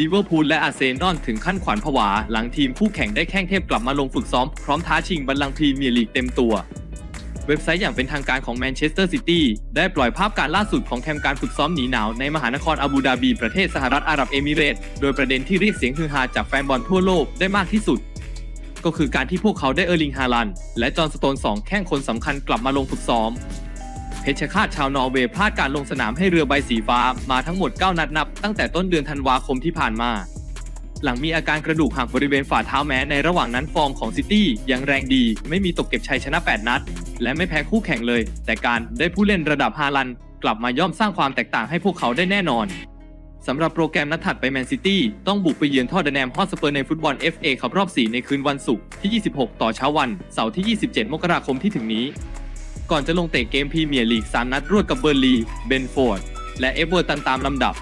ลิเวอร์พูลและอาร์เซนอลถึงขั้นขวัญผวา หลังทีมคู่แข่งได้แข้งเทพกลับมาลงฝึกซ้อม พร้อมท้าชิงบัลลังก์พรีเมียร์ลีกเต็มตัว เว็บไซต์อย่างเป็นทางการของแมนเชสเตอร์ซิตี้ได้ปล่อยภาพการล่าสุดของแคมป์การฝึกซ้อมหนีหนาวในมหานครอาบูดาบีประเทศสหรัฐอาหรับเอมิเรตส์โดยประเด็นที่เรียกเสียงฮือฮาจากแฟนบอลทั่วโลกได้มากที่สุด ก็คือการที่พวกเขาได้เออร์ลิงฮาลัน และจอห์นสโตนสองแข้งคนสำคัญกลับมาลงฝึกซ้อม เพชรฆาตชาวนอร์เวย์พลาดการลงสนามให้เรือใบสีฟ้ามาทั้งหมด 9 นัดนับ ตั้งแต่ต้นเดือนธันวาคมที่ผ่านมา หลังมีอาการกระดูกหักบริเวณฝ่าเท้าแม้ในระหว่างนั้นฟอร์มของซิตี้ยังแรงดี ไม่มีตกเก็บชัยชนะ 8 นัด และไม่แพ้คู่แข่งเลย แต่การได้ผู้เล่นระดับฮาลัน กลับมาย่อมสร้างความแตกต่างให้พวกเขาได้แน่นอนสำหรับโปรแกรมนัดถัดไปแมนซิตี้ต้องบุกไปเยือนทอดเดนแนมฮอตสเปอร์ในฟุตบอล FA คัพรอบ 4 ในคืนวันศุกร์ที่ 26 ต่อเช้าวันเสาร์ที่ 27 มกราคมที่ถึงนี้ ก่อนจะลงเตะเกมพรีเมียร์ลีก 3 นัดรวดกับเบอร์ลี เบนฟอร์ด และเอเวอร์ตันตามลำดับ